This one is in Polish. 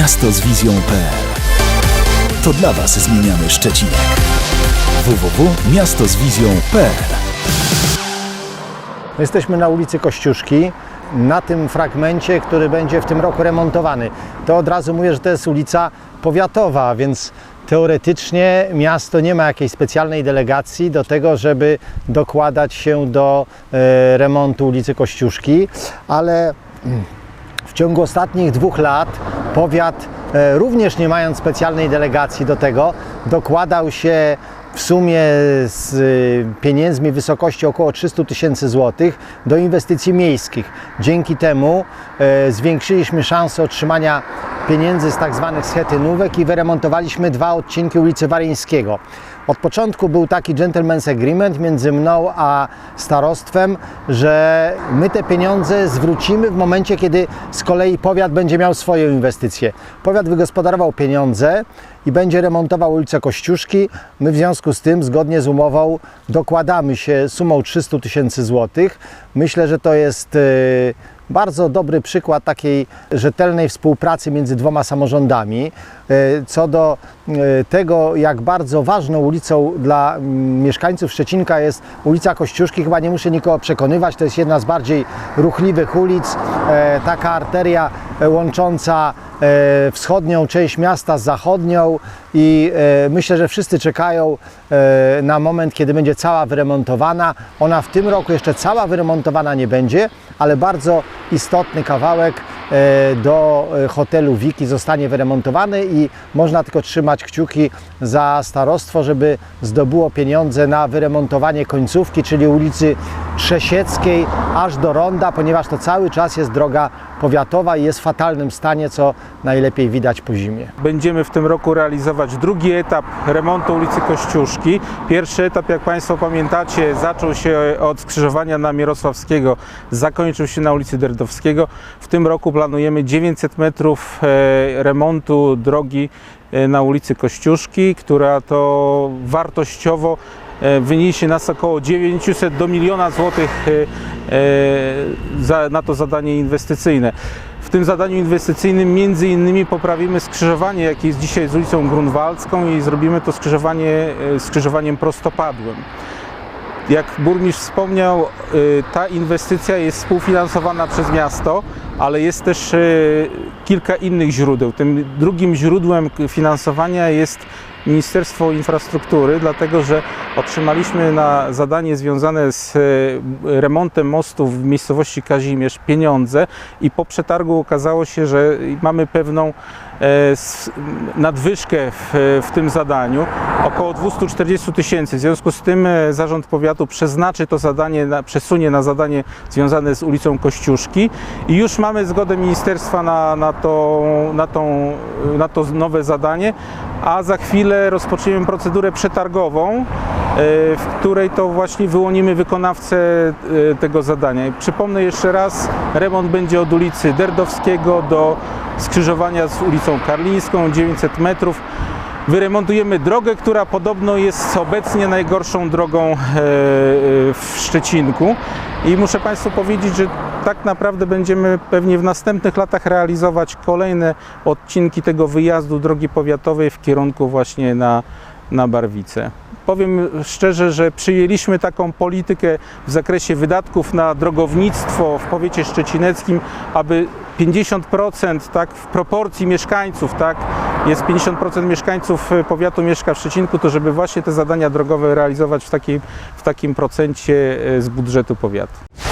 Miasto z wizją.pl To dla Was zmieniamy Szczecinek. www.miastozwizją.pl Jesteśmy na ulicy Kościuszki, na tym fragmencie, który będzie w tym roku remontowany. To od razu mówię, że to jest ulica powiatowa, więc teoretycznie miasto nie ma jakiejś specjalnej delegacji do tego, żeby dokładać się do e, remontu ulicy Kościuszki, ale w ciągu ostatnich dwóch lat powiat, e, również nie mając specjalnej delegacji do tego, dokładał się w sumie z e, pieniędzmi w wysokości około 300 tysięcy złotych do inwestycji miejskich. Dzięki temu e, zwiększyliśmy szanse otrzymania pieniędzy z tak zwanych schetynówek i wyremontowaliśmy dwa odcinki ulicy Waryńskiego. Od początku był taki gentleman's agreement między mną a starostwem, że my te pieniądze zwrócimy w momencie, kiedy z kolei powiat będzie miał swoje inwestycje. Powiat wygospodarował pieniądze i będzie remontował ulicę Kościuszki. My w związku z tym, zgodnie z umową, dokładamy się sumą 300 tysięcy złotych. Myślę, że to jest e, bardzo dobry przykład takiej rzetelnej współpracy między dwoma samorządami. E, Co do e, tego, jak bardzo ważną ulicą dla mm, mieszkańców Szczecinka jest ulica Kościuszki, chyba nie muszę nikogo przekonywać, to jest jedna z bardziej ruchliwych ulic, e, taka arteria łącząca wschodnią część miasta z zachodnią i e, myślę, że wszyscy czekają e, na moment, kiedy będzie cała wyremontowana. Ona w tym roku jeszcze cała wyremontowana nie będzie, ale bardzo istotny kawałek e, do e, hotelu Wiki zostanie wyremontowany i można tylko trzymać kciuki za starostwo, żeby zdobyło pieniądze na wyremontowanie końcówki, czyli ulicy Trzesieckiej aż do Ronda, ponieważ to cały czas jest droga powiatowa i jest w fatalnym stanie, co najlepiej widać po zimie. Będziemy w tym roku realizować drugi etap remontu ulicy Kościuszki. Pierwszy etap, jak Państwo pamiętacie, zaczął się od skrzyżowania na Mirosławskiego, zakończył się na ulicy Derdowskiego. W tym roku planujemy 900 metrów e, remontu drogi e, na ulicy Kościuszki, która to wartościowo wyniesie nas około 900 do miliona złotych e, e, na to zadanie inwestycyjne. W tym zadaniu inwestycyjnym między innymi poprawimy skrzyżowanie, jakie jest dzisiaj z ulicą Grunwaldzką i zrobimy to skrzyżowanie e, skrzyżowaniem prostopadłym. Jak burmistrz wspomniał, ta inwestycja jest współfinansowana przez miasto, ale jest też y, kilka innych źródeł. Tym drugim źródłem finansowania jest Ministerstwo Infrastruktury, dlatego że otrzymaliśmy na zadanie związane z y, remontem mostów w miejscowości Kazimierz pieniądze i po przetargu okazało się, że mamy pewną e, nadwyżkę w, w tym zadaniu, około 240 tysięcy. W związku z tym e, Zarząd Powiatu przeznaczy to zadanie, na, przesunie na zadanie związane z ulicą Kościuszki i już mamy zgodę ministerstwa na, na, to, na, tą, na to nowe zadanie, a za chwilę rozpoczniemy procedurę przetargową, e, w której to właśnie wyłonimy wykonawcę e, tego zadania. Przypomnę jeszcze raz, remont będzie od ulicy Derdowskiego do skrzyżowania z ulicą Karlińską, 900 metrów. Wyremontujemy drogę, która podobno jest obecnie najgorszą drogą e, w Szczecinku. I muszę Państwu powiedzieć, że tak naprawdę będziemy pewnie w następnych latach realizować kolejne odcinki tego wyjazdu drogi powiatowej w kierunku właśnie na, na Barwice. Powiem szczerze, że przyjęliśmy taką politykę w zakresie wydatków na drogownictwo w powiecie szczecineckim, aby 50% tak w proporcji mieszkańców, tak, jest 50% mieszkańców e, powiatu mieszka w Szczecinku, to żeby właśnie te zadania drogowe realizować w takim, w takim procencie e, z budżetu powiatu.